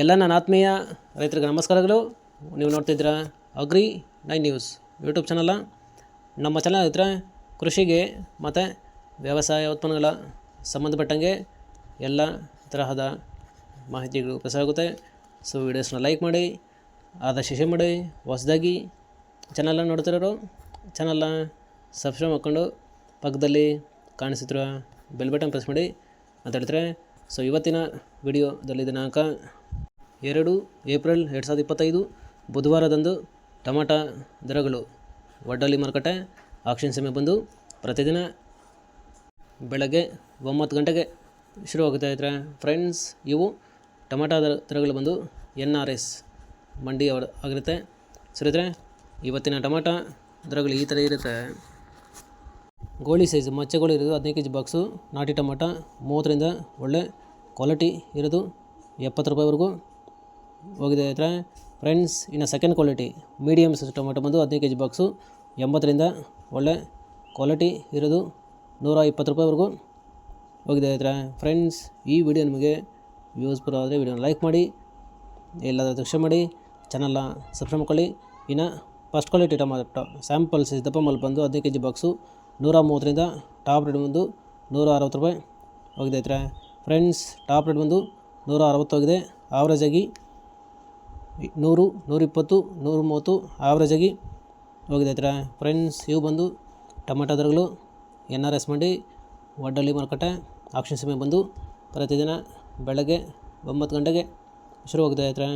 ಎಲ್ಲ ನನ್ನ ಆತ್ಮೀಯ ರೈತರಿಗೆ ನಮಸ್ಕಾರಗಳು. ನೀವು ನೋಡ್ತಿದ್ದೀರಾ ಅಗ್ರಿ ನೈನ್ ನ್ಯೂಸ್ ಯೂಟ್ಯೂಬ್ ಚಾನಲ್ಲ ನಮ್ಮ ಚಾನಲ್ ಹತ್ರ ಕೃಷಿಗೆ ಮತ್ತು ವ್ಯವಸಾಯ ಉತ್ಪನ್ನಗಳ ಸಂಬಂಧಪಟ್ಟಂಗೆ ಎಲ್ಲ ತರಹದ ಮಾಹಿತಿಗಳು ಪ್ರಸಾರ ಆಗುತ್ತೆ. ಸೊ ವೀಡಿಯೋಸ್ನ ಲೈಕ್ ಮಾಡಿ, ಆದಷ್ಟು ಶೇರ್ ಮಾಡಿ, ಹೊಸದಾಗಿ ಚಾನಲನ್ನು ನೋಡ್ತಿರೋರು ಚಾನಲ್ನ ಸಬ್ಸ್ಕ್ರೈಬ್ ಮಾಡ್ಕೊಂಡು ಪಕ್ಕದಲ್ಲಿ ಕಾಣಿಸುತ್ತಿರುವ ಬೆಲ್ ಬಟನ್ ಪ್ರೆಸ್ ಮಾಡಿ ಅಂತ ಹೇಳ್ತಾರೆ ಸೊ ಇವತ್ತಿನ ವಿಡಿಯೋದಲ್ಲಿ ದಿನಾಂಕ ಎರಡು ಏಪ್ರಿಲ್ ಎರಡು ಸಾವಿರದ ಇಪ್ಪತ್ತೈದು, ಬುಧವಾರದಂದು ಟೊಮಾಟ ದರಗಳು ವಡ್ಡಲಿ ಮಾರುಕಟ್ಟೆ ಆಕ್ಷನ್ ಸಮಯ ಬಂದು ಪ್ರತಿದಿನ ಬೆಳಗ್ಗೆ ಒಂಬತ್ತು ಗಂಟೆಗೆ ಶುರುವಾಗುತ್ತೆ ಇದ್ರೆ ಫ್ರೆಂಡ್ಸ್, ಇವು ಟೊಮಾಟ ದರ, ದರಗಳು ಬಂದು ಎನ್ ಆರ್ ಎಸ್ ಮಂಡಿ ಅವರ, ಆಗಿರುತ್ತೆ. ಸರಿದ್ರೆ ಇವತ್ತಿನ ಟೊಮಾಟ ದರಗಳು ಈ ಥರ ಇರುತ್ತೆ. ಗೋಳಿ ಸೈಜ್, ಮಚ್ಚೆಗಳು ಇರೋದು ಹದಿನೈದು ಕೆ ಜಿ ಬಾಕ್ಸು. ನಾಟಿ ಟೊಮಾಟ ಮೂವತ್ತರಿಂದ ಒಳ್ಳೆ ಕ್ವಾಲಿಟಿ ಇರೋದು ಎಪ್ಪತ್ತು ರೂಪಾಯಿವರೆಗೂ ಹೋಗಿದೆ ಅಂದರೆ ಫ್ರೆಂಡ್ಸ್ ಇನ್ನು second quality medium size tomato ಬಂದು ಹದಿನೈದು ಕೆ ಜಿ ಬಾಕ್ಸು ಎಂಬತ್ತರಿಂದ ಒಳ್ಳೆ ಕ್ವಾಲಿಟಿ ಇರೋದು ನೂರ ಇಪ್ಪತ್ತು ರೂಪಾಯಿವರೆಗೂ ಹೋಗಿದೆ ಅಂದರೆ ಫ್ರೆಂಡ್ಸ್ ಈ ವಿಡಿಯೋ ನಿಮಗೆ ಯೂಸ್ಫುಲ್ ಆದರೆ ವಿಡಿಯೋನ ಲೈಕ್ ಮಾಡಿ, ಎಲ್ಲಾದರೂ ದೃಶ್ಯ ಮಾಡಿ ಚಾನಲ್ನ ಸಬ್ಸ್ಕ್ರೈಬ್ ಮಾಡ್ಕೊಳ್ಳಿ. ಇನ್ನು ಫಸ್ಟ್ ಕ್ವಾಲಿಟಿ ಟೊಮಾಟೊ ಸ್ಯಾಂಪಲ್ಸ್ ದಪ್ಪ ಮಲ್ ಬಂದು ಹದಿನೈದು ಕೆ ಜಿ ಬಾಕ್ಸು ನೂರ ಮೂವತ್ತರಿಂದ ಟಾಪ್ ರೇಟ್ ಬಂದು ನೂರ ಅರವತ್ತು ರೂಪಾಯಿ ಹೋಗಿದೆ ಫ್ರೆಂಡ್ಸ್ ಟಾಪ್ ರೇಟ್ ಬಂದು ನೂರ ಅರವತ್ತು ಹೋಗಿದೆ ಆವ್ರೇಜ್ ಆಗಿ ನೂರು, ನೂರಿಪ್ಪತ್ತು ನೂರ ಮೂವತ್ತು ಆವ್ರೇಜ್ ಆಗಿ ಹೋಗಿದೆ ಹತ್ರ. ಫ್ರೆಂಡ್ಸ್, ಇವು ಬಂದು ಟೊಮೆಟೊ ದರಗಳು, ಎನ್ ಆರ್ ಎಸ್ ಮಂಡಿ, ವಡ್ಡಳ್ಳಿ ಮಾರುಕಟ್ಟೆ, ಆಕ್ಷನ್ ಸಮಯ ಬಂದು ಪ್ರತಿದಿನ ಬೆಳಗ್ಗೆ ಒಂಬತ್ತು ಗಂಟೆಗೆ ಶುರು ಹೋಗಿದೆ ಹತ್ರ.